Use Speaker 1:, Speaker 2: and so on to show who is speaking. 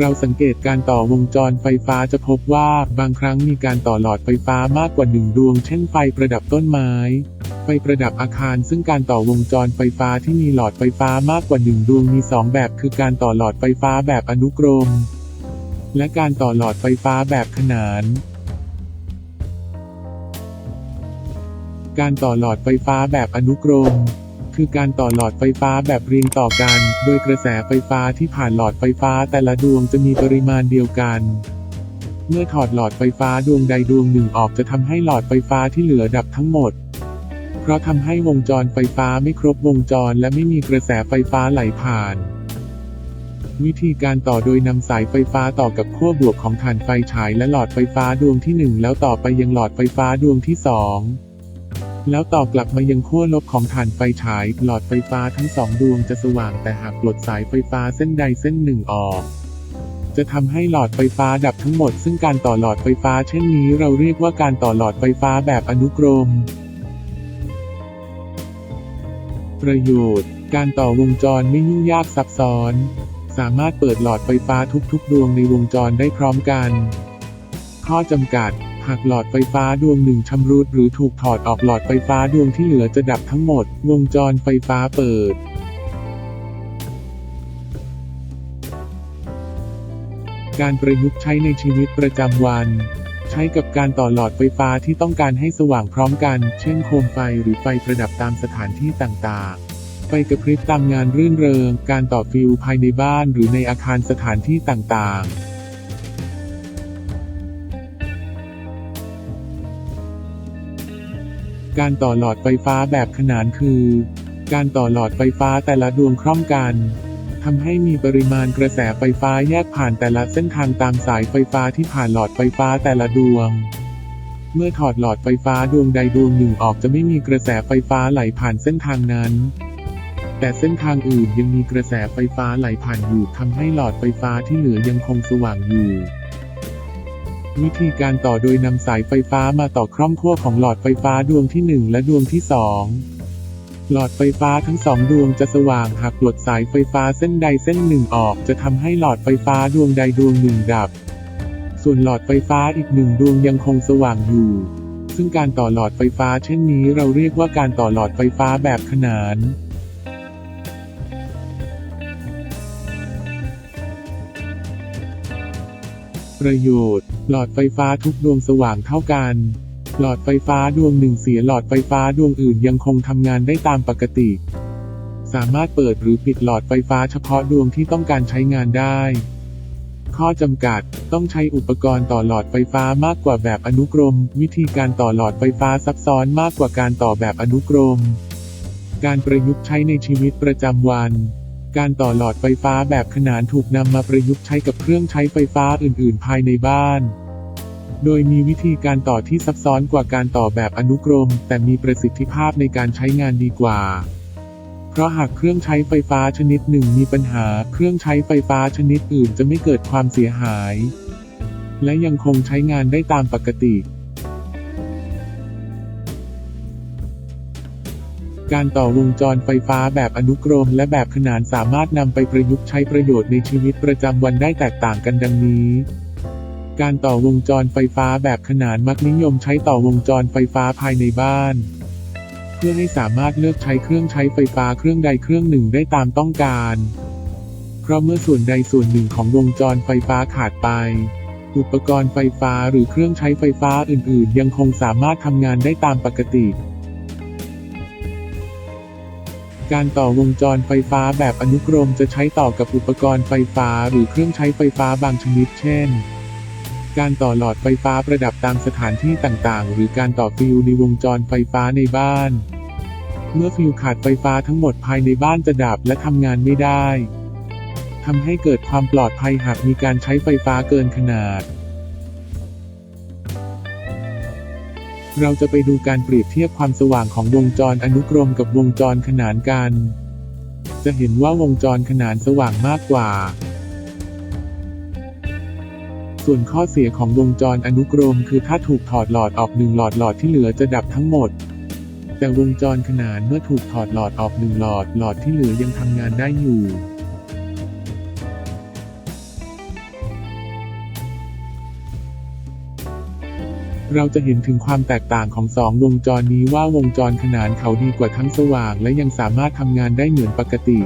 Speaker 1: เราสังเกตการต่อวงจรไฟฟ้าจะพบว่าบางครั้งมีการต่อหลอดไฟฟ้ามากกว่าหนึ่งดวง เช่นไฟประดับต้นไม้ ไฟประดับอาคาร ซึ่งการต่อวงจรไฟฟ้าที่มีหลอดไฟฟ้ามากกว่าหนึ่งดวงมีสองแบบ คือการต่อหลอดไฟฟ้าแบบอนุกรม และการต่อหลอดไฟฟ้าแบบขนานการต่อหลอดไฟฟ้าแบบอนุกรม คือการต่อหลอดไฟฟ้าแบบเรียงต่อกัน โดยกระแสไฟฟ้าที่ผ่านหลอดไฟฟ้าแต่ละดวงจะมีปริมาณเดียวกัน เมื่อถอดหลอดไฟฟ้าดวงใดดวงหนึ่งออกจะทำให้หลอดไฟฟ้าที่เหลือดับทั้งหมด เพราะทำให้วงจรไฟฟ้าไม่ครบวงจรและไม่มีกระแสไฟฟ้าไหลผ่าน วิธีการต่อโดยนำสายไฟฟ้าต่อกับขั้วบวกของถ่านไฟฉายและหลอดไฟฟ้าดวงที่ 1 แล้วต่อไปยังหลอดไฟฟ้าดวงที่ 2 แล้วต่อกลับมายังขั้วลบของถ่านไฟฉาย หลอดไฟฟ้าทั้งสองดวงจะสว่างแต่หากปลดสายไฟฟ้าเส้นใดเส้นหนึ่งออก จะทำให้หลอดไฟฟ้าดับทั้งหมด ซึ่งการต่อหลอดไฟฟ้าเช่นนี้เราเรียกว่าการต่อหลอดไฟฟ้าแบบอนุกรม ประโยชน์ การต่อวงจรไม่ยุ่งยากซับซ้อน สามารถเปิดหลอดไฟฟ้าทุกๆ ดวงในวงจรได้พร้อมกัน ข้อจำกัด หากหลอดไฟฟ้าดวงหนึ่งชำรุดหรือถูกถอดออกหลอดไฟฟ้าดวงที่เหลือจะดับทั้งหมด วงจรไฟฟ้าเปิดการประยุกต์ใช้ในชีวิตประจำวัน ใช้กับการต่อหลอดไฟฟ้าที่ต้องการให้สว่างพร้อมกัน เช่นโคมไฟหรือไฟประดับตามสถานที่ต่างๆ ไฟกระพริบตามงานรื่นเริง การต่อฟิวภายในบ้านหรือในอาคารสถานที่ต่างๆ การต่อหลอดไฟฟ้าแบบขนานคือ การต่อหลอดไฟฟ้าแต่ละดวงคล่อมกันทำให้มีปริมาณกระแสไฟฟ้าแยกผ่านแต่ละเส้นทางตามสายไฟฟ้าที่ผ่านหลอดไฟฟ้าแต่ละดวง เมื่อถอดหลอดไฟฟ้าดวงใดดวงหนึ่งออกจะไม่มีกระแสไฟฟ้าไหลผ่านเส้นทางนั้น แต่เส้นทางอื่นยังมีกระแสไฟฟ้าไหลผ่านอยู่ทำให้หลอดไฟฟ้าที่เหลือยังคงสว่างอยู่ วิธีการต่อโดยนำสายไฟฟ้ามาต่อคร่อมขั้วของหลอดไฟฟ้าดวงที่ 1 และดวงที่ 2 หลอดไฟฟ้าทั้งสองดวงจะสว่างหากปลดสายไฟฟ้าเส้นใดเส้นหนึ่งออก จะทำให้หลอดไฟฟ้าดวงใดดวงหนึ่งดับ ส่วนหลอดไฟฟ้าอีกหนึ่งดวงยังคงสว่างอยู่ ซึ่งการต่อหลอดไฟฟ้าเช่นนี้เราเรียกว่าการต่อหลอดไฟฟ้าแบบขนาน ประโยชน์ หลอดไฟฟ้าทุกดวงสว่างเท่ากัน หลอดไฟฟ้าดวงหนึ่งเสียหลอดไฟฟ้าดวงอื่นยังคงทำงานได้ตามปกติ สามารถเปิดหรือปิดหลอดไฟฟ้าเฉพาะดวงที่ต้องการใช้งานได้ ข้อจำกัด ต้องใช้อุปกรณ์ต่อหลอดไฟฟ้ามากกว่าแบบอนุกรม วิธีการต่อหลอดไฟฟ้าซับซ้อนมากกว่าการต่อแบบอนุกรม การประยุกต์ใช้ในชีวิตประจำวัน การต่อหลอดไฟฟ้าแบบขนานถูกนำมาประยุกต์ใช้กับเครื่องใช้ไฟฟ้าอื่น ๆ ภายในบ้าน โดยมีวิธีการต่อที่ซับซ้อนกว่าการต่อแบบอนุกรม แต่มีประสิทธิภาพในการใช้งานดีกว่า เพราะหากเครื่องใช้ไฟฟ้าชนิดหนึ่งมีปัญหา เครื่องใช้ไฟฟ้าชนิดอื่นจะไม่เกิดความเสียหาย และยังคงใช้งานได้ตามปกติ การต่อวงจรไฟฟ้าแบบอนุกรมและแบบขนานสามารถนำไปประยุกต์ใช้ประโยชน์ในชีวิตประจำวันได้แตกต่างกันดังนี้ การต่อวงจรไฟฟ้าแบบขนานมักนิยมใช้ต่อวงจรไฟฟ้าภายในบ้าน เพื่อให้สามารถเลือกใช้เครื่องใช้ไฟฟ้าเครื่องใดเครื่องหนึ่งได้ตามต้องการ เพราะเมื่อส่วนใดส่วนหนึ่งของวงจรไฟฟ้าขาดไปอุปกรณ์ไฟฟ้าหรือเครื่องใช้ไฟฟ้าอื่น ๆ ยังคงสามารถทำงานได้ตามปกติ การต่อวงจรไฟฟ้าแบบอนุกรมจะใช้ต่อกับอุปกรณ์ไฟฟ้าหรือเครื่องใช้ไฟฟ้าบางชนิดเช่น การต่อหลอดไฟฟ้าประดับตามสถานที่ต่างๆ หรือการต่อฟิวในวงจรไฟฟ้าในบ้าน เมื่อฟิวขาดไฟฟ้าทั้งหมดภายในบ้านจะดับและทำงานไม่ได้ทำให้เกิดความปลอดภัยหากมีการใช้ไฟฟ้าเกินขนาด เราจะไปดูการเปรียบเทียบความสว่างของวงจรอนุกรมกับวงจรขนานกัน จะเห็นว่าวงจรขนานสว่างมากกว่า ส่วนข้อเสียของวงจรอนุกรมคือถ้าถูกถอดหลอดออกหนึ่งหลอดหลอดที่เหลือจะดับทั้งหมด แต่วงจรขนานเมื่อถูกถอดหลอดออกหนึ่งหลอดหลอดที่เหลือยังทำงานได้อยู่ เราจะเห็นถึงความแตกต่างของสองวงจรนี้ว่าวงจรขนานเขาดีกว่าทั้งสว่างและยังสามารถทำงานได้เหมือนปกติ